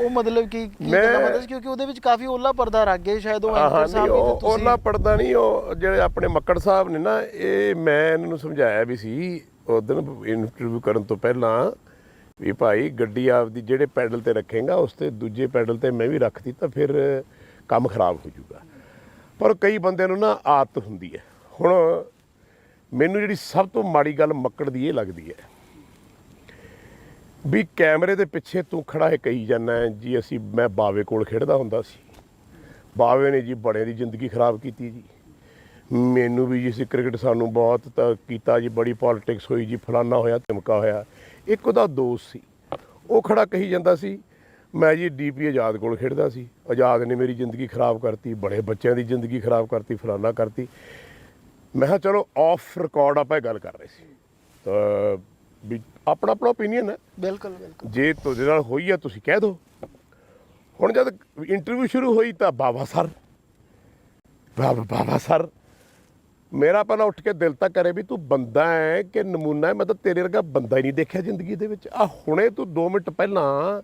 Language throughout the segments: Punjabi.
ਉਹ ਮਤਲਬ ਕੀ ਕੀ ਮੈਂ- ਬਾਤਾਂ ਸੀ? ਕਿਉਂਕਿ ਉਹਦੇ ਵਿੱਚ ਕਾਫੀ ਓਲਾ ਪਰਦਾ ਰੱਖ ਗਏ ਸ਼ਾਇਦ ਉਹ ਹਾਂ ਐਂਕਰ ਨਹੀਂ ਸਾਹਿਬ ਵੀ ਤੇ ਉਹ ਤੁਸੀਂ ਉਹਨਾਂ ਪੜਦਾ ਨਹੀਂ ਉਹ ਜਿਹੜੇ ਆਪਣੇ ਮੱਕੜ ਸਾਹਿਬ ਨੇ ਨਾ ਇਹ ਮੈਂ ਇਹਨਾਂ ਨੂੰ ਸਮਝਾਇਆ ਵੀ ਸੀ ਉਸ ਦਿਨ ਇੰਟਰਵਿਊ ਕਰਨ ਤੋਂ ਪਹਿਲਾਂ ਵੀ ਭਾਈ ਗੱਡੀ ਆਪਦੀ ਜਿਹੜੇ ਪੈਡਲ ਤੇ ਰੱਖੇਗਾ ਉਸ ਤੇ ਦੂਜੇ ਪੈਡਲ ਤੇ ਮੈਂ ਵੀ ਰੱਖਤੀ ਤਾਂ ਫਿਰ ਕੰਮ ਖਰਾਬ ਹੋ ਜਾਊਗਾ। ਪਰ ਕਈ ਬੰਦਿਆਂ ਨੂੰ ਨਾ ਆਦਤ ਹੁੰਦੀ ਹੈ। ਹੁਣ ਮੈਨੂੰ ਜਿਹੜੀ ਸਭ ਤੋਂ ਮਾੜੀ ਗੱਲ ਮੱਕੜ ਦੀ ਇਹ ਲੱਗਦੀ ਹੈ ਵੀ ਕੈਮਰੇ ਦੇ ਪਿੱਛੇ ਤੂੰ ਖੜਾ ਹੈ ਕਹੀ ਜਾਂਦਾ ਜੀ ਅਸੀਂ, ਮੈਂ ਬਾਵੇ ਕੋਲ ਖੇਡਦਾ ਹੁੰਦਾ ਸੀ। ਬਾਵੇ ਨੇ ਜੀ ਬੜੇ ਦੀ ਜ਼ਿੰਦਗੀ ਖਰਾਬ ਕੀਤੀ ਜੀ। ਮੈਨੂੰ ਵੀ ਜੀ ਸੀ ਕ੍ਰਿਕਟ ਸਾਨੂੰ ਬਹੁਤ ਤਾਂ ਕੀਤਾ ਜੀ, ਬੜੀ ਪੋਲਿਟਿਕਸ ਹੋਈ ਜੀ, ਫਲਾਨਾ ਹੋਇਆ, ਧਮਕਾ ਹੋਇਆ। ਇੱਕ ਉਹਦਾ ਦੋਸਤ ਸੀ, ਉਹ ਖੜਾ ਕਹੀ ਜਾਂਦਾ ਸੀ, ਮੈਂ ਜੀ ਡੀਪੀ ਆਜ਼ਾਦ ਕੋਲ ਖੇਡਦਾ ਸੀ। ਆਜ਼ਾਦ ਨੇ ਮੇਰੀ ਜ਼ਿੰਦਗੀ ਖਰਾਬ ਕਰਤੀ, ਬੜੇ ਬੱਚਿਆਂ ਦੀ ਜ਼ਿੰਦਗੀ ਖਰਾਬ ਕਰਤੀ, ਫਲਾਨਾ ਕਰਤੀ। ਮੈਂ ਕਿਹਾ ਚਲੋ ਆਫ ਰਿਕਾਰਡ ਆਪਾਂ ਇਹ ਗੱਲ ਕਰ ਰਹੇ ਸੀ। ਤਾਂ ਵੀ ਆਪਣਾ ਆਪਣਾ ਓਪੀਨੀਅਨ ਹੈ। ਬਿਲਕੁਲ ਬਿਲਕੁਲ। ਜੇ ਤੁਹਾਡੇ ਨਾਲ ਹੋਈ ਆ ਤੁਸੀਂ ਕਹਿ ਦਿਓ। ਹੁਣ ਜਦ ਇੰਟਰਵਿਊ ਸ਼ੁਰੂ ਹੋਈ ਤਾਂ ਬਾਬਾ ਸਰ ਬਾਬਾ ਬਾਬਾ ਸਰ ਮੇਰਾ ਪਹਿਲਾਂ ਉੱਠ ਕੇ ਦਿਲ ਤਾਂ ਕਰੇ ਵੀ ਤੂੰ ਬੰਦਾ ਹੈ ਕਿ ਨਮੂਨਾ ਹੈ ਮੈਂ ਤਾਂ ਤੇਰੇ ਵਰਗਾ ਬੰਦਾ ਹੀ ਨਹੀਂ ਦੇਖਿਆ ਜ਼ਿੰਦਗੀ ਦੇ ਵਿੱਚ। ਆ ਹੁਣੇ ਤੂੰ 2 ਮਿੰਟ ਪਹਿਲਾਂ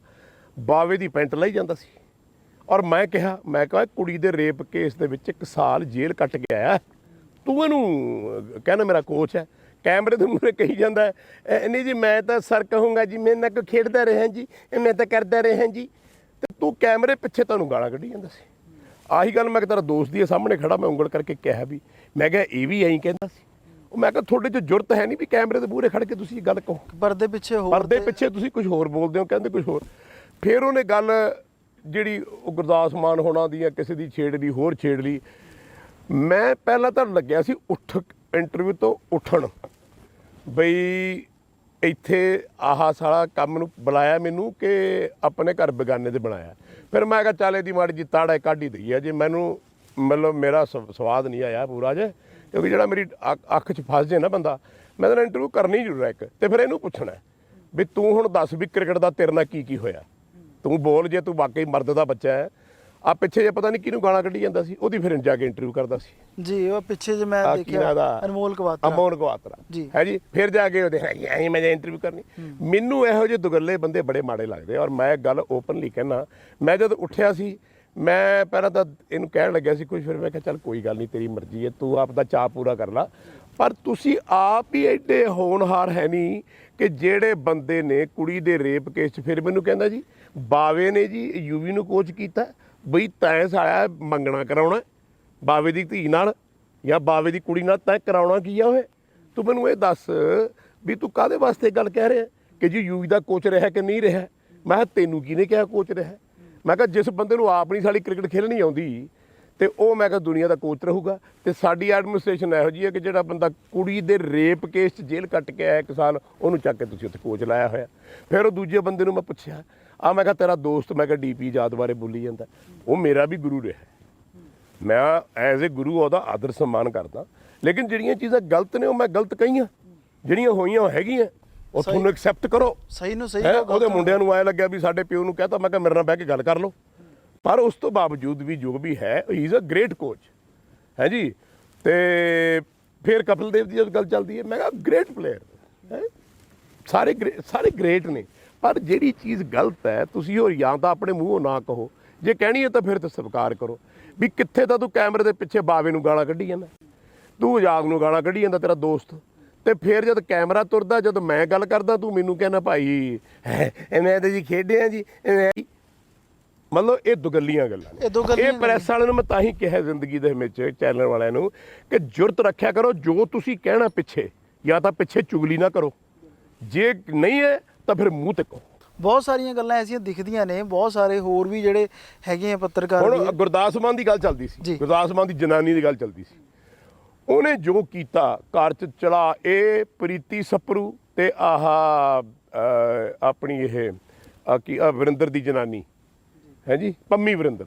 ਬਾਵੇ ਦੀ ਪੈਂਟ ਲਈ ਜਾਂਦਾ ਸੀ। ਔਰ ਮੈਂ ਕਿਹਾ ਮੈਂ ਕਿਹਾ ਕੁੜੀ ਦੇ ਰੇਪ ਕੇਸ ਦੇ ਵਿੱਚ ਇੱਕ ਸਾਲ ਜੇਲ੍ਹ ਕੱਟ ਆਇਆ ਤੂੰ ਇਹਨੂੰ ਕਹਿੰਦਾ ਮੇਰਾ ਕੋਚ ਹੈ। ਕੈਮਰੇ ਦੇ ਮੂਹਰੇ ਕਹੀ ਜਾਂਦਾ ਹੈ, "ਅਹ, ਨਹੀਂ ਜੀ ਮੈਂ ਤਾਂ ਸਰ ਕਹੂੰਗਾ ਜੀ ਮੈਂ ਨਾ ਕੋ ਖੇਡਦਾ ਰਿਹਾ ਜੀ ਮੈਂ ਤਾਂ ਕਰਦਾ ਰਿਹਾ ਜੀ। ਤੇ ਤੂੰ ਕੈਮਰੇ ਪਿੱਛੇ ਤੁਹਾਨੂੰ ਗਾਲਾਂ ਕੱਢੀ ਜਾਂਦਾ ਸੀ। ਆਹੀ ਗੱਲ ਮੈਂ ਕਿ ਤੇਰਾ ਦੋਸਤ ਦੀ ਸਾਹਮਣੇ ਖੜਾ ਮੈਂ ਉਂਗਲ ਕਰਕੇ ਕਿਹਾ ਵੀ ਮੈਂ ਕਿਹਾ ਇਹ ਵੀ ਐਂ ਕਹਿੰਦਾ ਸੀ। ਉਹ ਮੈਂ ਕਿਹਾ ਤੁਹਾਡੇ 'ਚ ਜੁਰਤ ਹੈ ਨਹੀਂ ਵੀ ਕੈਮਰੇ ਦੇ ਮੂਹਰੇ ਖੜ ਕੇ ਤੁਸੀਂ ਇਹ ਗੱਲ ਕਹੋ। ਪਰਦੇ ਪਿੱਛੇ ਹੋਰ ਪਰਦੇ ਪਿੱਛੇ ਤੁਸੀਂ ਕੁਝ ਹੋਰ ਬੋਲਦੇ ਹੋ ਕਹਿੰਦੇ ਕੁਝ ਹੋਰ। ਫਿਰ ਉਹਨੇ ਗੱਲ ਜਿਹੜੀ ਉਹ ਗੁਰਦਾਸ ਮਾਨ ਹੋਣਾ ਦੀ ਜਾਂ ਕਿਸੇ ਦੀ ਛੇੜ ਲਈ ਹੋਰ ਛੇੜ ਲਈ। ਮੈਂ ਪਹਿਲਾਂ ਤਾਂ ਲੱਗਿਆ ਸੀ ਉੱਠ ਇੰਟਰਵਿਊ ਤੋਂ ਉੱਠਣ। ਬਈ ਇੱਥੇ ਆਹ ਸਾਲਾ ਕੰਮ ਨੂੰ ਬੁਲਾਇਆ ਮੈਨੂੰ ਕਿ ਆਪਣੇ ਘਰ ਬੇਗਾਨੇ ਤੇ ਬਣਾਇਆ। ਫਿਰ ਮੈਂ ਕਿਹਾ ਚੱਲ ਇਹਦੀ ਮਾੜੀ ਜੀ ਤਾੜਾ ਕੱਢ ਹੀ ਦਈਏ ਜੇ ਮੈਨੂੰ ਮਤਲਬ ਮੇਰਾ ਸਵ- ਸਵਾਦ ਨਹੀਂ ਆਇਆ ਪੂਰਾ ਜੇ, ਕਿਉਂਕਿ ਜਿਹੜਾ ਮੇਰੀ ਅੱਖ- ਅੱਖ 'ਚ ਫਸ ਜੇ ਨਾ ਬੰਦਾ, ਮੈਂ ਤਾਂ ਇੰਟਰਵਿਊ ਕਰਨੀ ਜ਼ਰੂਰ ਹੈ ਇੱਕ, ਤੇ ਫਿਰ ਇਹਨੂੰ ਪੁੱਛਣਾ ਵੀ ਤੂੰ ਹੁਣ ਦੱਸ ਵੀ ਕ੍ਰਿਕਟ ਦਾ ਤੇਰੇ ਨਾਲ ਕੀ ਕੀ ਹੋਇਆ? ਤੂੰ ਬੋਲ ਜੇ, ਤੂੰ ਵਾਕਈ ਮਰਦ ਦਾ ਬੱਚਾ ਹੈ। ਆ ਪਿੱਛੇ ਜੇ ਪਤਾ ਨਹੀਂ ਕਿਹਨੂੰ ਗਾਲਾਂ ਕੱਢੀ ਜਾਂਦਾ ਸੀ ਉਹਦੀ ਫਿਰ ਜਾ ਕੇ ਇੰਟਰਵਿਊ ਕਰਦਾ ਸੀ। ਜੀ ਉਹ ਪਿੱਛੇ ਜੇ ਮੈਂ ਕੀ ਦੇਖਿਆ ਦਾ ਅਨਮੋਲ ਕਵਾਤਰਾ। ਅਮੋਨ ਗਵਾਤਰਾ ਜੀ। ਹੈ ਜੀ? ਫਿਰ ਜਾ ਕੇ ਉਹਦੇ ਐਂ ਮੈਂ ਇੰਟਰਵਿਊ ਕਰਨੀ। ਮੈਨੂੰ ਇਹੋ ਜਿਹੇ ਦੁਗੱਲੇ ਬੰਦੇ ਬੜੇ ਮਾੜੇ ਲੱਗਦੇ ਔਰ ਮੈਂ ਗੱਲ ਓਪਨਲੀ ਕਹਿਣਾ ਮੈਂ ਜਦ ਉੱਠਿਆ ਸੀ ਮੈਂ ਪਹਿਲਾਂ ਤਾਂ ਇਹਨੂੰ ਕਹਿਣ ਲੱਗਿਆ ਸੀ ਕੁਝ ਫਿਰ ਮੈਂ ਕਿਹਾ ਚੱਲ ਕੋਈ ਗੱਲ ਨਹੀਂ ਤੇਰੀ ਮਰਜ਼ੀ ਹੈ ਤੂੰ ਆਪ ਦਾ ਚਾਹ ਪੂਰਾ ਕਰ ਲੈ। ਪਰ ਤੁਸੀਂ ਆਪ ਹੀ ਐਡੇ ਹੋਣਹਾਰ ਹੈ ਨਹੀਂ ਕਿ ਜਿਹੜੇ ਬੰਦੇ ਨੇ ਕੁੜੀ ਦੇ ਰੇਪ ਕੇਸ 'ਚ ਫਿਰ ਮੈਨੂੰ ਕਹਿੰਦਾ ਜੀ ਬਾਵੇ ਨੇ ਜੀ ਯੂਵੀ ਨੂੰ ਕੋਚ ਕੀਤਾ। ਬਈ ਤੈਂ ਸਾਲਿਆ ਮੰਗਣਾ ਕਰਾਉਣਾ ਬਾਵੇ ਦੀ ਧੀ ਨਾਲ ਜਾਂ ਬਾਵੇ ਦੀ ਕੁੜੀ ਨਾਲ ਤੈਂ ਕਰਾਉਣਾ ਕੀ ਆ ਓਏ? ਤੂੰ ਮੈਨੂੰ ਇਹ ਦੱਸ ਵੀ ਤੂੰ ਕਾਦੇ ਵਾਸਤੇ ਗੱਲ ਕਹਿ ਰਿਹਾ? ਕਿ ਜੀ ਯੂਵੀ ਦਾ ਕੋਚ ਰਿਹਾ ਕਿ ਨਹੀਂ ਰਿਹਾ? ਮੈਂ ਕਿਹਾ ਤੈਨੂੰ ਕਿਹਨੇ ਕਿਹਾ ਕੋਚ ਰਿਹਾ? ਮੈਂ ਕਿਹਾ ਜਿਸ ਬੰਦੇ ਨੂੰ ਆਪ ਨਹੀਂ ਸਾਲੀ ਕ੍ਰਿਕਟ ਖੇਲਣੀ ਆਉਂਦੀ, ਤੇ ਉਹ ਮੈਂ ਕਿਹਾ ਦੁਨੀਆ ਦਾ ਕੋਚ ਰਹੂਗਾ। ਤੇ ਸਾਡੀ ਐਡਮਿਨਿਸਟ੍ਰੇਸ਼ਨ ਇਹੋ ਜੀ ਹੈ ਕਿ ਜਿਹੜਾ ਬੰਦਾ ਕੁੜੀ ਦੇ ਰੇਪ ਕੇਸ 'ਚ ਜੇਲ੍ਹ ਕੱਟ ਕੇ ਆਇਆ ਇੱਕ ਸਾਲ, ਉਹਨੂੰ ਚੱਕ ਕੇ ਤੁਸੀਂ ਉੱਥੇ ਕੋਚ ਲਾਇਆ ਹੋਇਆ। ਫਿਰ ਉਹ ਦੂਜੇ ਬੰਦੇ ਨੂੰ ਮੈਂ ਪੁੱਛਿਆ ਆ ਮੈਂ ਕਿਹਾ ਤੇਰਾ ਦੋਸਤ ਮੈਂ ਕਿਹਾ ਡੀਪੀ ਯਾਦ ਬਾਰੇ ਬੋਲੀ ਜਾਂਦਾ। ਉਹ ਮੇਰਾ ਵੀ ਗੁਰੂ ਰਿਹਾ ਮੈਂ ਐਜ਼ ਅ ਗੁਰੂ ਉਹਦਾ ਆਦਰ ਸਨਮਾਨ ਕਰਦਾ। ਲੇਕਿਨ ਜਿਹੜੀਆਂ ਚੀਜ਼ਾਂ ਗਲਤ ਨੇ ਉਹ ਮੈਂ ਗਲਤ ਕਹੀਆਂ। ਜਿਹੜੀਆਂ ਹੋਈਆਂ ਉਹ ਹੈਗੀਆਂ। ਉਹ ਤੁਹਾਨੂੰ ਐਕਸੈਪਟ ਕਰੋ। ਸਹੀ ਨੂੰ ਸਹੀ ਉਹਦੇ ਮੁੰਡਿਆਂ ਨੂੰ ਆਇਆ ਲੱਗਿਆ ਵੀ ਸਾਡੇ ਪਿਓ ਨੂੰ ਕਹਤਾ ਮੈਂ ਕਿਹਾ ਮੇਰੇ ਨਾਲ ਬਹਿ ਕੇ ਗੱਲ ਕਰ ਲਓ। ਪਰ ਉਸ ਤੋਂ ਬਾਵਜੂਦ ਵੀ ਜੋ ਵੀ ਹੈ he is a great coach ਹੈ ਜੀ? ਤੇ ਫਿਰ ਕਪਿਲ ਦੇਵ ਦੀ ਜਦ ਗੱਲ ਚੱਲਦੀ ਹੈ ਮੈਂ ਕਿਹਾ ਗ੍ਰੇਟ ਪਲੇਅਰ ਹੈ? ਸਾਰੇ ਸਾਰੇ ਗ੍ਰੇਟ ਨੇ। ਪਰ ਜਿਹੜੀ ਚੀਜ਼ ਗਲਤ ਹੈ ਤੁਸੀਂ ਉਹ ਜਾਂ ਤਾਂ ਆਪਣੇ ਮੂੰਹੋਂ ਨਾ ਕਹੋ। ਜੇ ਕਹਿਣੀ ਹੈ ਤਾਂ ਫਿਰ ਤਾਂ ਸਵੀਕਾਰ ਕਰੋ। ਵੀ ਕਿੱਥੇ ਤਾਂ ਤੂੰ ਕੈਮਰੇ ਦੇ ਪਿੱਛੇ ਬਾਵੇ ਨੂੰ ਗਾਲਾਂ ਕੱਢੀ ਜਾਂਦਾ। ਤੂੰ ਆਜ਼ਾਦ ਨੂੰ ਗਾਲਾਂ ਕੱਢੀ ਜਾਂਦਾ ਤੇਰਾ ਦੋਸਤ। ਤੇ ਫਿਰ ਜਦ ਕੈਮਰਾ ਤੁਰਦਾ ਜਦ ਮੈਂ ਗੱਲ ਕਰਦਾ ਤੂੰ ਮੈਨੂੰ ਕਹਿੰਦਾ ਭਾਈ ਐਵੇਂ ਤੇ ਜੀ ਖੇਡਿਆ ਜੀ ਐਵੇਂ। ਮਤਲਬ ਇਹ ਦੁਗੱਲੀਆਂ ਗੱਲਾਂ ਨੇ। ਇਹ ਦੁਗੱਲੀਆਂ ਇਹ ਪ੍ਰੈਸ ਵਾਲਿਆਂ ਨੂੰ ਮੈਂ ਤਾਂ ਹੀ ਕਿਹਾ ਜ਼ਿੰਦਗੀ ਦੇ ਵਿੱਚ ਚੈਨਲ ਵਾਲਿਆਂ ਨੂੰ ਕਿ ਜੁਰਤ ਰੱਖਿਆ ਕਰੋ ਜੋ ਤੁਸੀਂ ਕਹਿਣਾ ਪਿੱਛੇ ਜਾਂ ਤਾਂ ਪਿੱਛੇ ਚੁਗਲੀ ਨਾ ਕਰੋ। ਜੇ ਨਹੀਂ ਹੈ ਤਾਂ ਫਿਰ ਮੂੰਹ ਤੇ ਕਹੋ। ਬਹੁਤ ਸਾਰੀਆਂ ਗੱਲਾਂ ਐਸੀਆਂ ਦਿਖਦੀਆਂ ਨੇ ਬਹੁਤ ਸਾਰੇ ਹੋਰ ਵੀ ਜਿਹੜੇ ਹੈਗੇ ਆ ਪੱਤਰਕਾਰ ਹੁਣ ਵੀ। ਗੁਰਦਾਸ ਮਾਨ ਦੀ ਗੱਲ ਚੱਲਦੀ ਜੀ। ਸੀ ਗੁਰਦਾਸ ਮਾਨ ਦੀ ਜਨਾਨੀ ਦੀ ਗੱਲ ਚੱਲਦੀ ਸੀ। ਉਹਨੇ ਜੋ ਕੀਤਾ ਘਰ ਚ ਚਲਾ ਇਹ ਪ੍ਰੀਤੀ ਸਪਰੂ ਤੇ ਆਹ ਅਹ, ਆਪਣੀ ਇਹ ਆ ਕੀ ਆਹ ਵਰਿੰਦਰ ਦੀ ਜਨਾਨੀ। ਹੈ ਜੀ? ਪੰਮੀ ਵਰਿੰਦਰ।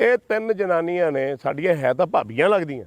ਇਹ ਤਿੰਨ ਜਨਾਨੀਆਂ ਨੇ ਸਾਡੀਆਂ ਹੈ ਤਾਂ ਭਾਬੀਆਂ ਲੱਗਦੀਆਂ।